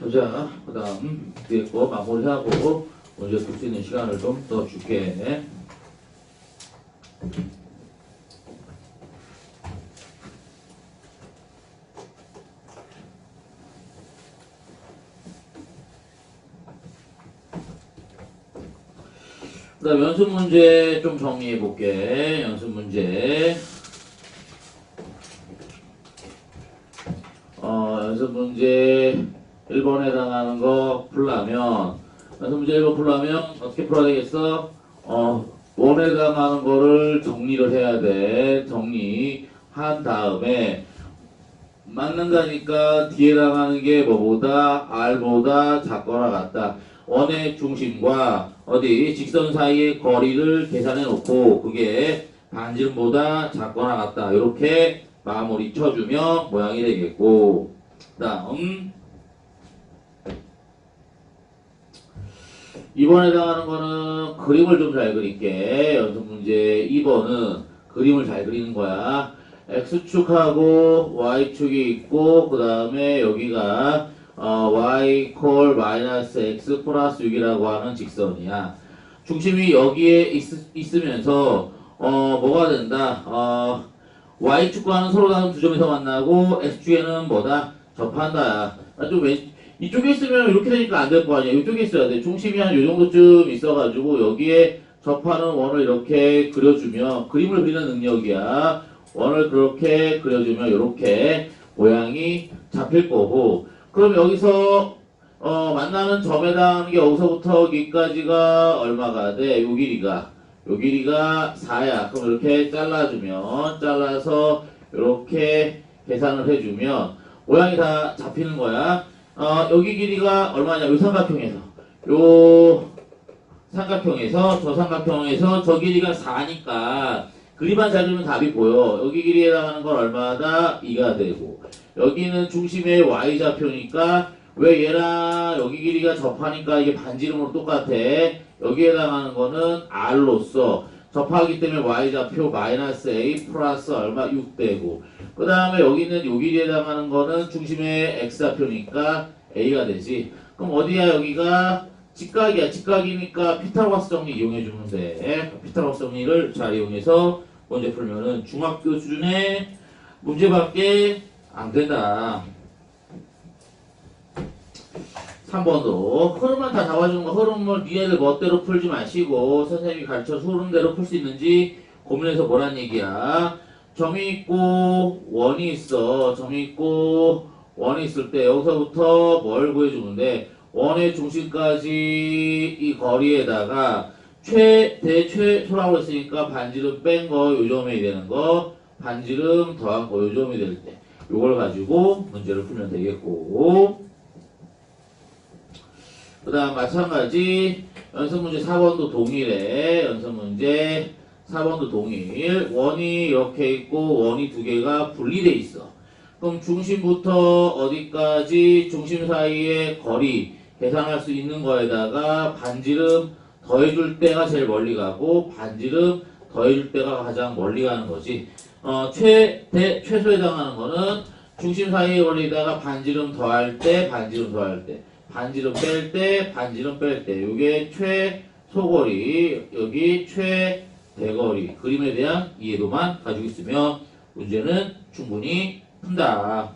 보자. 그 다음 뒤에 거 마무리하고 먼저 풀수 있는 시간을 좀 더 줄게. 그 다음 연습 문제 좀 정리해 볼게. 연습 문제. 어, 연습 문제 1번에 해당하는 거 풀라면, 연습 문제 1번 풀라면 어떻게 풀어야 되겠어? 어, 원에 해당하는 거를 정리를 해야 돼. 정리한 다음에, 맞는다니까 뒤에 해당하는 게 뭐보다 R보다 작거나 같다. 원의 중심과 어디 직선 사이의 거리를 계산해 놓고 그게 반지름보다 작거나 같다. 이렇게 마무리 쳐주면 모양이 되겠고 다음 이번에 해당하는 거는 그림을 좀 잘 그릴게. 연습 문제 2번은 그림을 잘 그리는 거야. X축하고 Y축이 있고 그 다음에 여기가 어, y 콜 마이너스 x 플러스 6이라고 하는 직선이야. 중심이 여기에 있, 으면서 어, 뭐가 된다? 어, y축과는 서로 다른 두 점에서 만나고 x축에는 뭐다? 접한다야. 아, 좀 왼, 이쪽에 있으면 이렇게 되니까 안 될 거 아니야. 이쪽에 있어야 돼. 중심이 한요 정도쯤 있어가지고 여기에 접하는 원을 이렇게 그려주면 그림을 그리는 능력이야. 원을 그렇게 그려주면 이렇게 모양이 잡힐 거고 그럼 여기서 어, 만나는 점에 닿는 게 여기서부터 여기까지가 얼마가 돼? 요 길이가 요 길이가 4야. 그럼 이렇게 잘라주면 잘라서 이렇게 계산을 해주면 모양이 다 잡히는 거야. 어, 여기 길이가 얼마냐? 요 삼각형에서 요 삼각형에서 저 삼각형에서 저 길이가 4니까 그림만 잘 그리면 답이 보여. 여기 길이에 해당하는 건 얼마다? 2가 되고 여기는 중심의 y좌표니까 왜 얘랑 여기 길이가 접하니까 이게 반지름으로 똑같아. 여기에 해당하는 거는 r로서 접하기 때문에 y좌표 마이너스 a 플러스 얼마 6 되고 그 다음에 여기는 요 길이에 해당하는 거는 중심의 x좌표니까 a가 되지. 그럼 어디야 여기가 직각이야. 직각이니까 피타고라스 정리 이용해 주면 돼. 피타고라스 정리를 잘 이용해서 문제 풀면은 중학교 수준의 문제밖에 안 된다. 3번도 흐름만 다 잡아주는 거 흐름을 니네들 멋대로 풀지 마시고 선생님이 가르쳐서 흐름대로 풀 수 있는지 고민해서 뭐란 얘기야. 점이 있고 원이 있어. 점이 있고 원이 있을 때 여기서부터 뭘 구해주는데 원의 중심까지 이 거리에다가 최대 최소라고 했으니까 반지름 뺀 거 요점이 되는 거 반지름 더한 거 요점이 될때 요걸 가지고 문제를 풀면 되겠고 그 다음 마찬가지 연습 문제 4번도 동일해. 연습 문제 4번도 동일. 원이 이렇게 있고 원이 두 개가 분리돼 있어. 그럼 중심부터 어디까지 중심 사이의 거리 계산할 수 있는 거에다가 반지름 더해줄 때가 제일 멀리 가고 반지름 더해줄 때가 가장 멀리 가는 거지. 어, 최대 최소에 해당하는 거는 중심 사이의 거리에다가 반지름 더할 때 반지름 더할 때 반지름 뺄 때, 반지름 뺄 때. 요게 최소거리, 여기 최대거리. 그림에 대한 이해도만 가지고 있으면 문제는 충분히 푼다.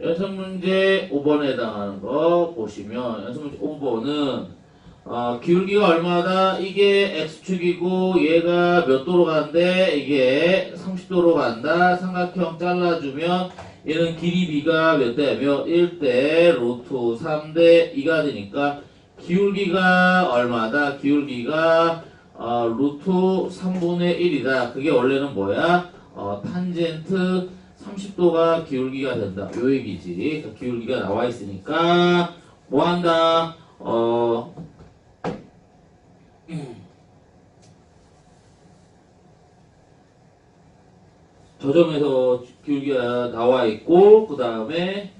연습 문제 5번에 해당하는 거 보시면 연습 문제 5번은 어, 기울기가 얼마다? 이게 x축이고 얘가 몇 도로 가는데 이게 30도로 간다. 삼각형 잘라주면 얘는 길이 b가 몇 대? 몇? 1대 루트 3대 2가 되니까 기울기가 얼마다? 기울기가 어, 루트 3분의 1이다. 그게 원래는 뭐야? 어, 탄젠트 30도가 기울기가 된다. 요 얘기지. 그 기울기가 나와 있으니까 뭐 한다? 어, 저점에서 기울기가 나와 있고 그 다음에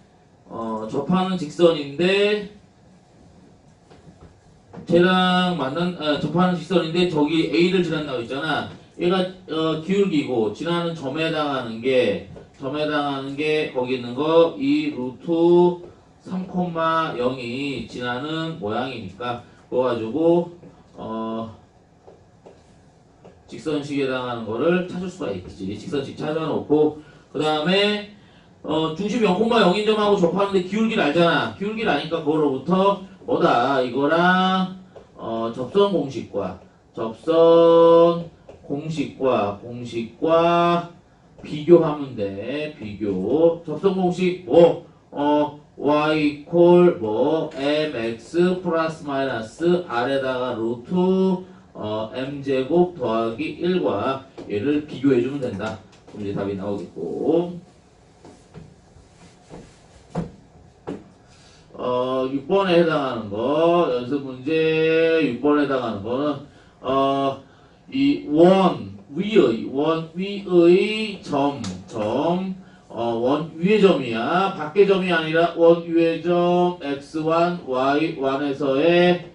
어, 접하는 직선인데 쟤랑 만난 아, 접하는 직선인데 저기 A를 지난다고 했잖아. 얘가 어, 기울기고 지나는 점에 해당하는 게 점에 해당하는 게 거기 있는 거이 루트 3,0이 지나는 모양이니까 그거 가지고 어 직선식에 해당하는 거를 찾을 수가 있지. 직선식 찾아놓고 그 다음에 어, 중심 0,0인 점하고 접하는데 기울기를 알잖아. 기울기를 아니까 그거로부터 뭐다 이거랑 어, 접선 공식과 접선 공식과 공식과 비교하면 돼. 비교. 접선 공식 뭐 어, y 이퀄 뭐 mx 플러스 마이너스 r에다가 루트 어, m제곱 더하기 1과 얘를 비교해주면 된다. 그럼 이제 답이 나오겠고. 어, 6번에 해당하는 거, 연습 문제 6번에 해당하는 거는, 어, 이원 위의, 원 위의 점, 점, 어, 원 위의 점이야. 밖의 점이 아니라 원 위의 점, x1, y1에서의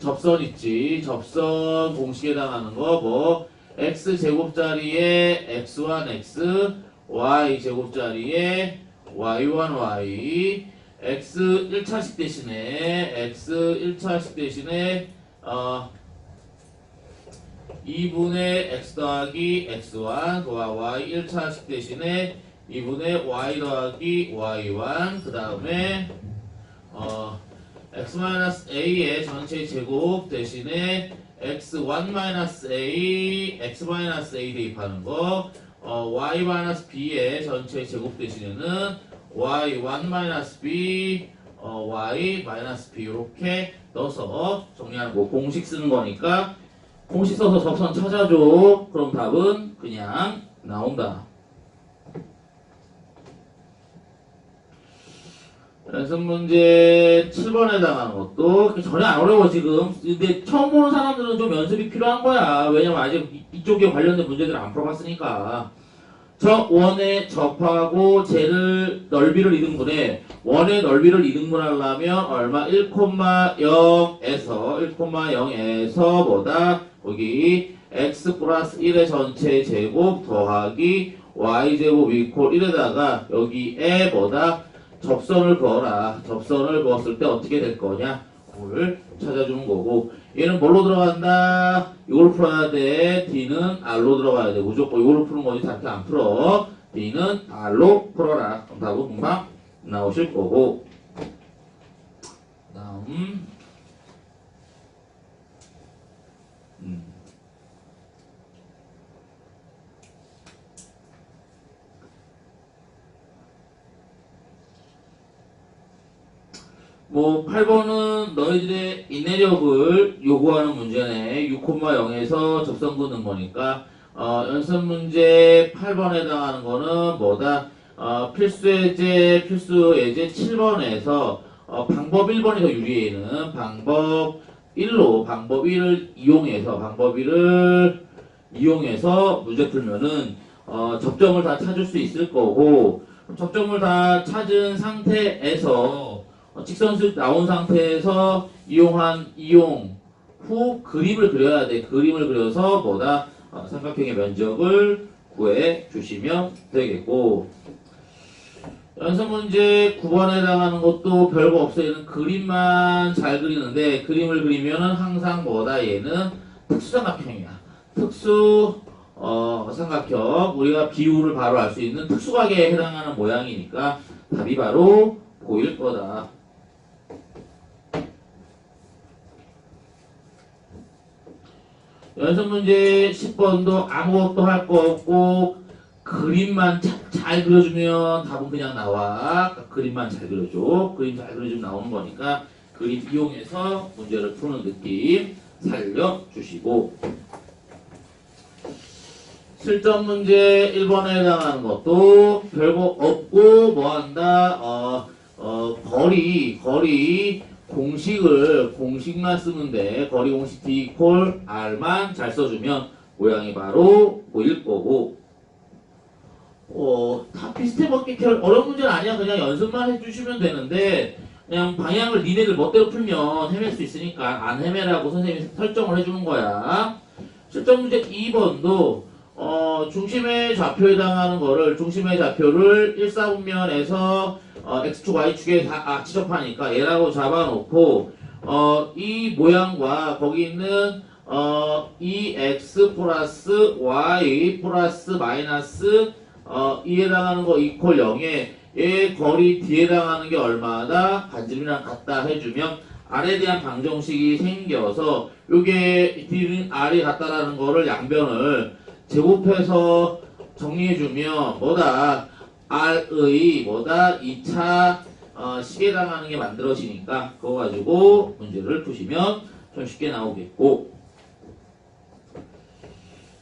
접선 있지. 접선 공식에 해당하는 거, 뭐, x 제곱자리에 x1, x, y 제곱자리에 y1, y, x 1차식 대신에 x 1차식 대신에 어 2분의 x 더하기 x1 그와 y 1차식 대신에 2분의 y 더하기 y1 그 다음에 어 x-a의 전체 제곱 대신에 x1-a x-a 대입하는 거 어, y-b의 전체 제곱 대신에는 y1-b 어, y-b 이렇게 넣어서 정리하는 거. 공식 쓰는 거니까 공식 써서 접선 찾아줘. 그럼 답은 그냥 나온다 연습 문제 7번에 해당하는 것도 전혀 안 어려워 지금. 근데 처음 보는 사람들은 좀 연습이 필요한 거야. 왜냐면 아직 이- 이쪽에 관련된 문제들을 안 풀어봤으니까. 저 원의 접하고 쟤를 넓이를 이등분해 원의 넓이를 이등분하려면 얼마? 1,0에서 1,0에서 뭐다 거기 x 플러스 1의 전체 제곱 더하기 y 제곱 이퀄 1에다가 여기에 뭐다 접선을 그어라 접선을 그었을 때 어떻게 될 거냐 그걸 찾아주는 거고 얘는 뭘로 들어간다? 이걸 풀어야 돼. D는 R로 들어가야 돼. 무조건 이걸로 푸는 거지. 다렇게 안 풀어. D는 R로 풀어라. 그럼 금방 나오실 거고. 다음. 음. 뭐 8번은 너희들의 인내력을 요구하는 문제네. 6,0에서 접선 긋는 거니까 어, 연습 문제 8번에 해당하는 거는 뭐다? 어, 필수 예제, 필수 예제 7번에서 어, 방법 1번이 더 유리해 는 방법 1로 방법 1을 이용해서 방법 1을 이용해서 문제 풀면은 어, 접점을 다 찾을 수 있을 거고 접점을 다 찾은 상태에서 어, 직선수 나온 상태에서 이용한 이용 후 그림을 그려야 돼. 그림을 그려서 뭐다 어, 삼각형의 면적을 구해 주시면 되겠고 연습 문제 9번에 해당하는 것도 별거 없어요. 얘는 그림만 잘 그리는데 그림을 그리면은 항상 뭐다 얘는 특수삼각형이야. 특수 어, 삼각형 우리가 비율을 바로 알 수 있는 특수각에 해당하는 모양이니까 답이 바로 보일 거다. 연습 문제 10번도 아무것도 할 거 없고 그림만 자- 잘 그려주면 답은 그냥 나와. 그림만 잘 그려줘. 그림 잘 그려주면 나오는 거니까 그림 이용해서 문제를 푸는 느낌 살려주시고 실전 문제 1번에 해당하는 것도 별거 없고 뭐 한다 어, 어, 거리 거리 공식을 공식만 돼 거리 공식 D 이퀄 R만 잘 써주면 모양이 바로 보일 거고 어, 다 비슷해 먹기 별 어려운 문제는 아니야 그냥 연습만 해주시면 되는데 그냥 방향을 니네들 멋대로 풀면 헤맬 수 있으니까 안 헤매라고 선생님이 설정을 해주는 거야. 실전 문제 2번도 어, 중심의 좌표에 해당하는 거를 중심의 좌표를 1사분면에서 어, x축 y축에 다 아, 지접하니까 얘라고 잡아놓고 어, 이 모양과 거기 있는 어, 이 x 플러스 y 플러스 마이너스 어, 이에 해당하는 거 이퀄 0에 얘 거리 뒤에 해당하는 게 얼마다? 반지름이랑 같다 해주면 R에 대한 방정식이 생겨서 요게 뒤는 R이 같다라는 거를 양변을 제곱해서 정리해주면 뭐다? R의 뭐다? 2차 어, 시에 해당하는 게 만들어지니까 그거 가지고 문제를 푸시면 좀 쉽게 나오겠고.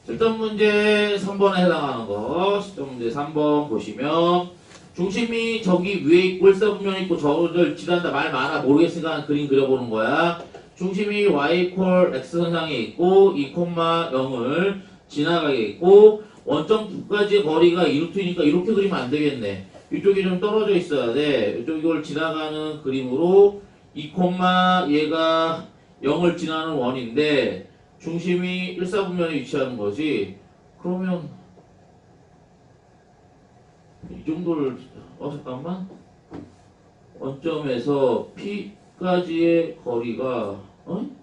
실전 문제 3번에 해당하는 거. 실전 문제 3번 보시면 중심이 저기 위에 있고 일사분면 있고 저를 지난다. 말 많아. 모르겠으니까 그림 그려보는 거야. 중심이 y 이퀄 x 선상에 있고 2, 0을 지나가게 있고 원점 두 가지의 거리가 이루트니까 이렇게 그리면 안 되겠네. 이쪽이 좀 떨어져 있어야 돼. 이쪽 이걸 지나가는 그림으로 2, 얘가 0을 지나는 원인데 중심이 일사분면에 위치하는 거지. 그러면 이 정도를 어 잠깐만. 원점에서 P까지의 거리가 어?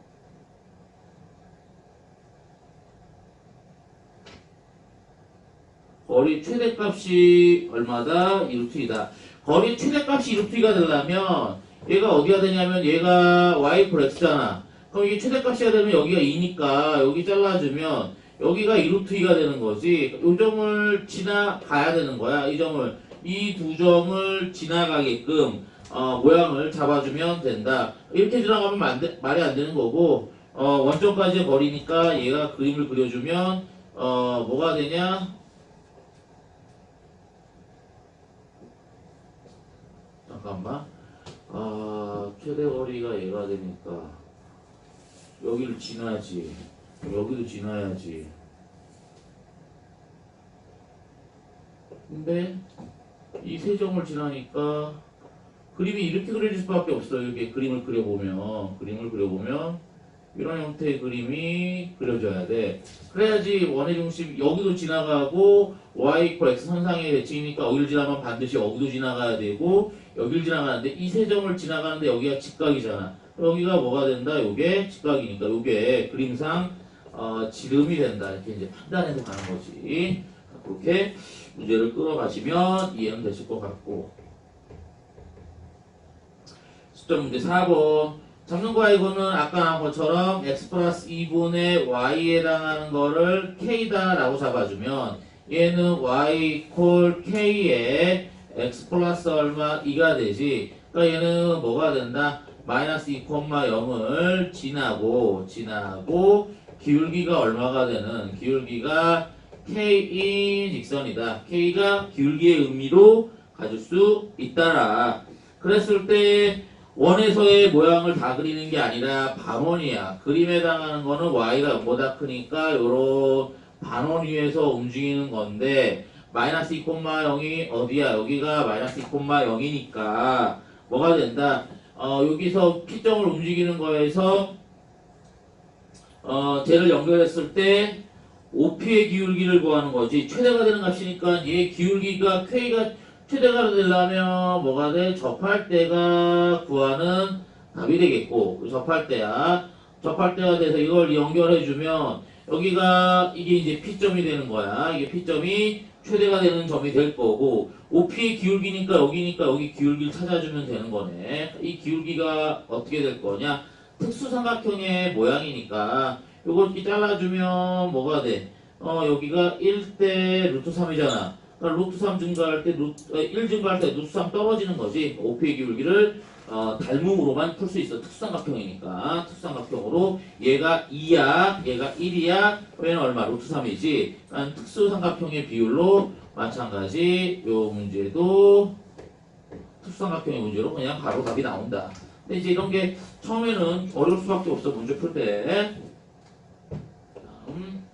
거리 최대값이 얼마다? 1루트이다. 거리 최대값이 1루트가 되려면 얘가 어디가 되냐면 얘가 y 플 x잖아. 그럼 이게 최대값이가 되면 여기가 2니까 여기 잘라주면 여기가 2루트2가 되는 거지. 이 점을 지나가야 되는 거야. 이 점을. 이 두 점을 지나가게끔 어, 모양을 잡아주면 된다. 이렇게 지나가면 안 돼- 말이 안 되는 거고 어, 원점까지의 거리니까 얘가 그림을 그려주면 어, 뭐가 되냐? 잠깐만. 아, 최대 거리가 얘가 되니까 여기를 지나지. 여기도 지나야지. 근데 이 세 점을 지나니까 그림이 이렇게 그려질 수밖에 없어요. 이렇게 그림을 그려보면 그림을 그려보면 이런 형태의 그림이 그려져야 돼. 그래야지 원의 중심 여기도 지나가고 y 이퀄 x 선상의 대칭이니까 여기를 지나면 반드시 여기도 지나가야 되고 여기를 지나가는데 이 세 점을 지나가는데 여기가 직각이잖아. 여기가 뭐가 된다? 요게 직각이니까 요게 그림상 어, 지름이 된다. 이렇게 이제 판단해서 가는 거지. 그렇게 문제를 끌어가시면 이해는 되실 것 같고. 수점 문제 4번. 잡는 거야 이거는 아까 나온 것처럼 x 플러스 2분의 y에 해당하는 거를 k다 라고 잡아주면 얘는 y 콜 k에 x 플러스 얼마 2가 되지. 그러니까 얘는 뭐가 된다? 마이너스 2,0을 지나고 지나고 기울기가 얼마가 되는 기울기가 k인 직선이다. k가 기울기의 의미로 가질 수 있다라. 그랬을 때 원에서의 모양을 다 그리는 게 아니라 반원이야. 그림에 해당하는 거는 y가 보다 크니까 요런 반원 위에서 움직이는 건데 마이너스 2,0이 어디야? 여기가 마이너스 2,0이니까 뭐가 된다? 어, 여기서 P점을 움직이는 거에서 어, 쟤를 연결했을 때 OP의 기울기를 구하는 거지. 최대가 되는 값이니까 얘 기울기가 K가 최대가 되려면 뭐가 돼? 접할 때가 구하는 답이 되겠고 그 접할 때야. 접할 때가 돼서 이걸 연결해주면 여기가 이게 이제 P점이 되는 거야. 이게 P점이 최대가 되는 점이 될 거고 OP의 기울기니까 여기니까 여기 기울기를 찾아주면 되는 거네. 이 기울기가 어떻게 될 거냐? 특수삼각형의 모양이니까 요걸 이렇게 잘라주면 뭐가 돼? 어 여기가 1대 루트 3이잖아. 그러니까 루트 3 증가할 때 루트, 어, 1 증가할 때 루트 3 떨어지는 거지. OP의 기울기를 어, 닮음으로만 풀 수 있어. 특수삼각형이니까. 특수삼각형으로 얘가 2야, 얘가 1이야, 얘는 얼마? 루트 3이지. 그러니까 특수삼각형의 비율로 마찬가지 요 문제도 특수삼각형의 문제로 그냥 바로 답이 나온다. 근데 이제 이런 게 처음에는 어려울 수밖에 없어. 문제 풀 때. 다음.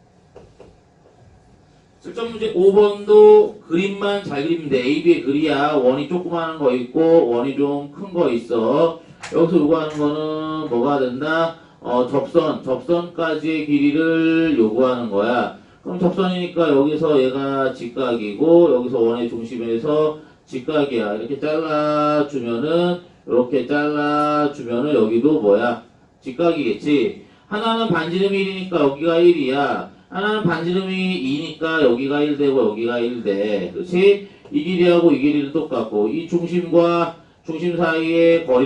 실전 문제 5번도 그림만 잘 그리면 돼. A, B의 글이야. 원이 조그마한 거 있고, 원이 좀 큰 거 있어. 여기서 요구하는 거는 뭐가 된다? 어, 접선, 접선까지의 길이를 요구하는 거야. 그럼 접선이니까 여기서 얘가 직각이고, 여기서 원의 중심에서 직각이야. 이렇게 잘라주면은, 이렇게 잘라주면은 여기도 뭐야? 직각이겠지. 하나는 반지름 1이니까 여기가 1이야. 하나는 반지름이 2니까 여기가 1 되고 여기가 1 돼. 그렇지? 이 길이하고 이 길이는 똑같고 이 중심과 중심 사이의 거리